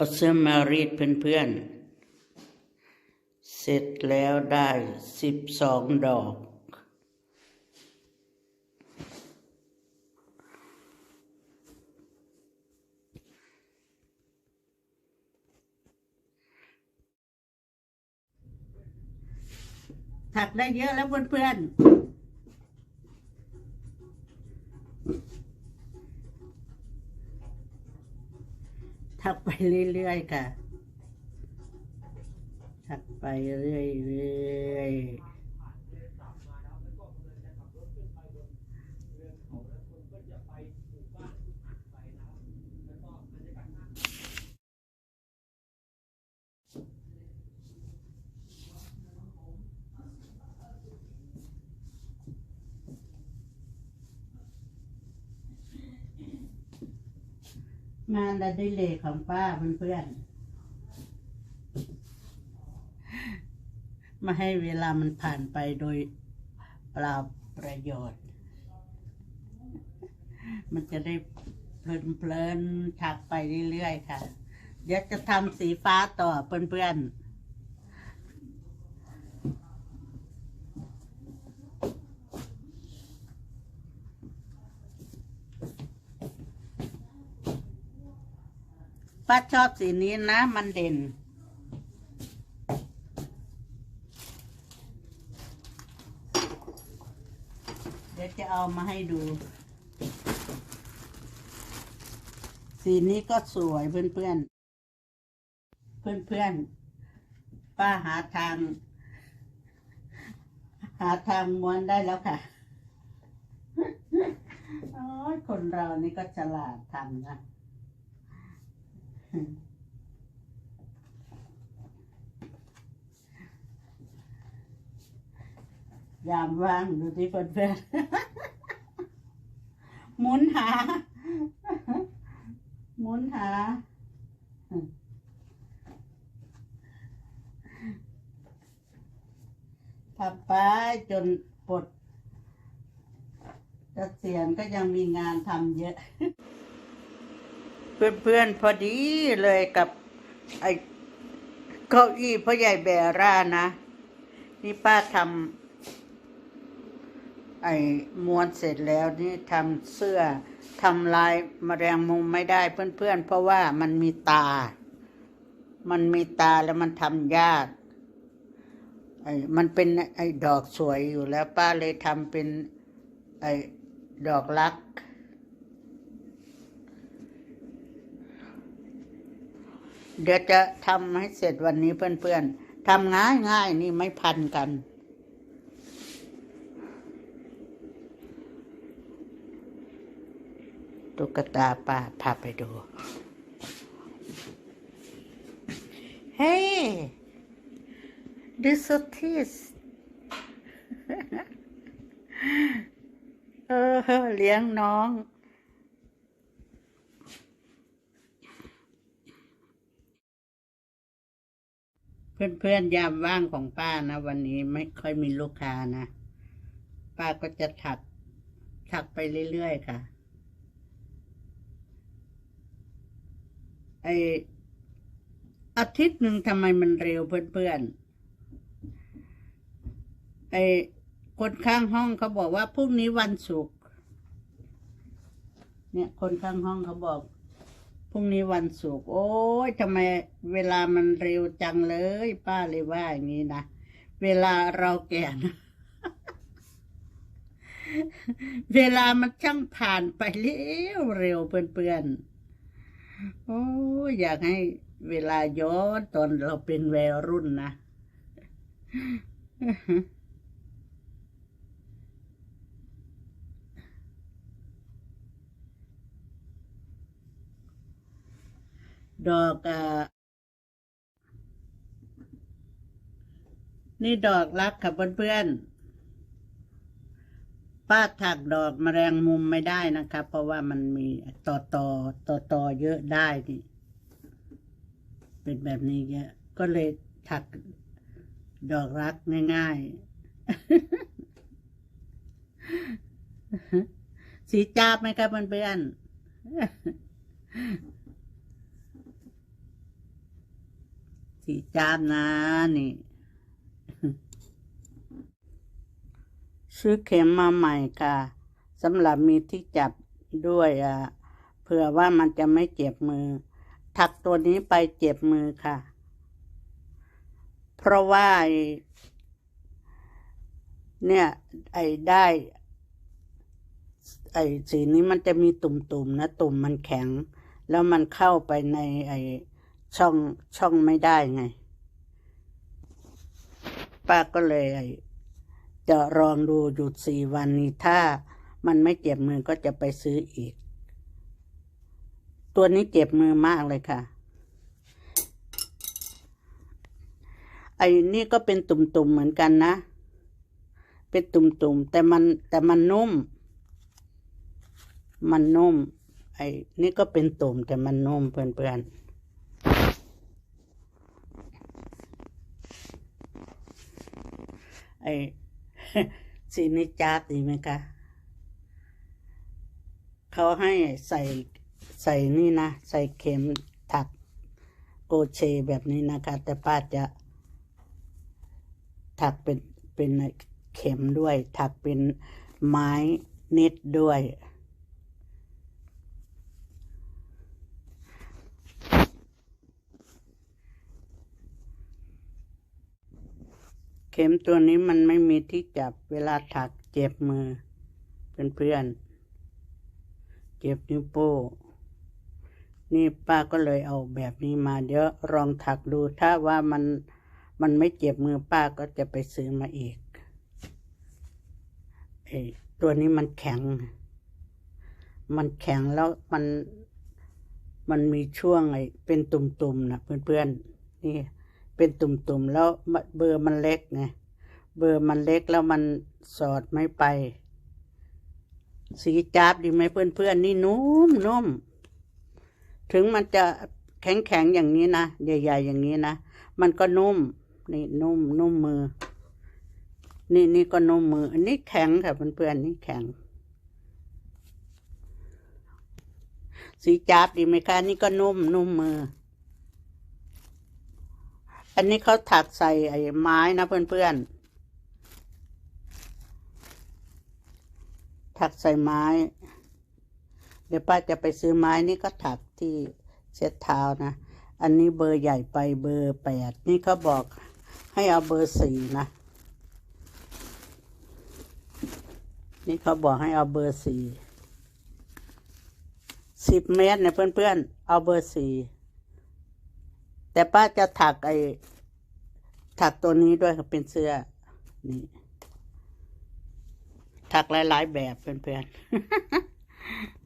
เอาเสื้อมารีดเพื่อนๆ เสร็จแล้วได้สิบสองดอก ถักได้เยอะแล้วเพื่อนๆ ถักไปเรื่อยๆค่ะ ทักไปเรื่อยๆ งานอดิเรกของป้าเพื่อนๆมาให้เวลามันผ่านไปโดยเปล่าประโยชน์ มันจะได้เพลินๆถักไปเรื่อยๆค่ะเดี๋ยวจะทำสีฟ้าต่อเพื่อนๆ ป้าชอบสีนี้นะ มันเด่น เดี๋ยวจะเอามาให้ดู สีนี้ก็สวยเพื่อนๆเพื่อนๆป้าหาทาง หาทางม้วนได้แล้วค่ะอ้ยคนเรานี่ก็ฉลาดทำนะ ยามว่างดูที่เพื่อนๆหมุนหา หมุนหาทับไปจนปลดเกษียณก็ยังมีงานทำเยอะ เพื่อนๆพอดีเลยกับไอ้เก้าอี้พ่อใหญ่แบร่านะ นี่ป้าทำไอ้ม้วนเสร็จแล้วนี่ทำเสื้อทำลายมแมลงมุมไม่ได้เพื่อนๆเพราะว่ามันมีตา มันมีตาแล้วมันทำยากไอ้มันเป็นไอ้ดอกสวยอยู่แล้วป้าเลยทำเป็นไอ้ดอกลัก เดี๋ยวจะทำให้เสร็จวันนี้เพื่อนๆทำง่ายง่ายๆนี่ไม่พันกัน ตุ๊กตาป้าพาไปดู เฮ้ this is this เออเลี้ยงน้อง เพื่อนๆยามว่างของป้านะ วันนี้ไม่ค่อยมีลูกค้านะ ป้าก็จะถัก ถักไปเรื่อยๆค่ะไออาทิตย์หนึ่งทำไมมันเร็วเพื่อนๆไอคนข้างห้องเขาบอกว่าพรุ่งนี้วันศุกร์เนี่ย คนข้างห้องเขาบอก พรุ่งนี้วันศุกร์โอ้ยทำไมเวลามันเร็วจังเลย ป้าเลยว่าอย่างนี้นะเวลาเราแก่นะเวลามันช่างผ่านไปเร็วเร็วเพื่อนๆโอ้ยอยากให้เวลาย้อนตอนเราเป็นวัยรุ่นนะ ดอกอะนี่ดอกรักค่ะเพื่อนๆ ป้าถักดอกมแมลงมุมไม่ได้นะครับเพราะว่ามันมีต่อต่อต่อต่อเยอะได้นี่เป็นแบบนี้เยอะก็เลยถักดอกรักง่ายๆ สีจ้าบไหมครับเพื่อนๆ สีจามนะนี่ ซื้อเข็มมาใหม่ค่ะสำหรับมีที่จับด้วยอะเผื่อว่ามันจะไม่เจ็บมือ ถักตัวนี้ไปเจ็บมือค่ะ เพราะว่าเนี่ย ไอ้ได้ ไอ้สีนี้มันจะมีตุ่มๆนะ ตุ่มมันแข็ง แล้วมันเข้าไปในไอ้ ช่องช่องไม่ได้ไง ป้าก็เลย จะลองดูหยุดสี่วันนี้ถ้ามันไม่เจ็บมือก็จะไปซื้ออีก ตัวนี้เจ็บมือมากเลยค่ะ ไอ้นี่ก็เป็นตุ่มๆเหมือนกันนะ เป็นตุ่มๆแต่มันแต่มันนุ่ม มันนุ่ม ไอ้นี่ก็เป็นตุ่มแต่มันนุ่มเพื่อนๆ อ้สีนี้จ้าบดีไหมคะเขาให้ใส่ใส่นี่นะ ใส่เข็มถักโกเชแบบนี้นะคะ แต่ป้าจะถักเป็นเป็นเข็มด้วย ถักเป็นไม้นิดด้วย เข็มตัวนี้มันไม่มีที่จับเวลาถักเจ็บมือ เพื่อนๆ เจ็บนิ้วโป้งนี่ป้าก็เลยเอาแบบนี้มา เดี๋ยวลองถักดูถ้าว่ามันมันไม่เจ็บมือป้าก็จะไปซื้อมาอีกไอ้ตัวนี้มันแข็ง มันแข็งแล้วมันมันมีช่วงไอ้เป็นตุ่มๆนะเพื่อนๆนี่ เป็นตุ่มๆแล้วเบอร์มันเล็กไงเบอร์มันเล็กแล้วมันสอดไม่ไป สีจับดีไหมเพื่อนๆ นี่นุ่มนุ่มถึงมันจะแข็งๆ อย่างนี้นะ ใหญ่ ๆ อย่างนี้นะ มันก็นุ่ม นี่นุ่ม นุ่มมือ นี่นี่ก็นุ่มมือ อันนี้แข็งค่ะเพื่อนๆนี่แข็ง สีจับดีไหมคะนี่ก็นุ่ม นุ่มมือ อันนี้เขาถักใส่ไอ้ไม้นะเพื่อนๆ ถักใส่ไม้ เดี๋ยวป้าจะไปซื้อไม้นี่ก็ถักที่เช็ดเท้านะ อันนี้เบอร์ใหญ่ไปเบอร์แปดนี่เขาบอกให้เอาเบอร์สี่นะ นี่เขาบอกให้เอาเบอร์สี่สิบเมตรเนี่ยเพื่อนๆ เอาเบอร์สี่ แต่ป้าจะถักไอ้ถักตัวนี้ด้วยค่ะเป็นเสื้อ นี่ ถักหลาย ๆ แบบเพื่อนๆ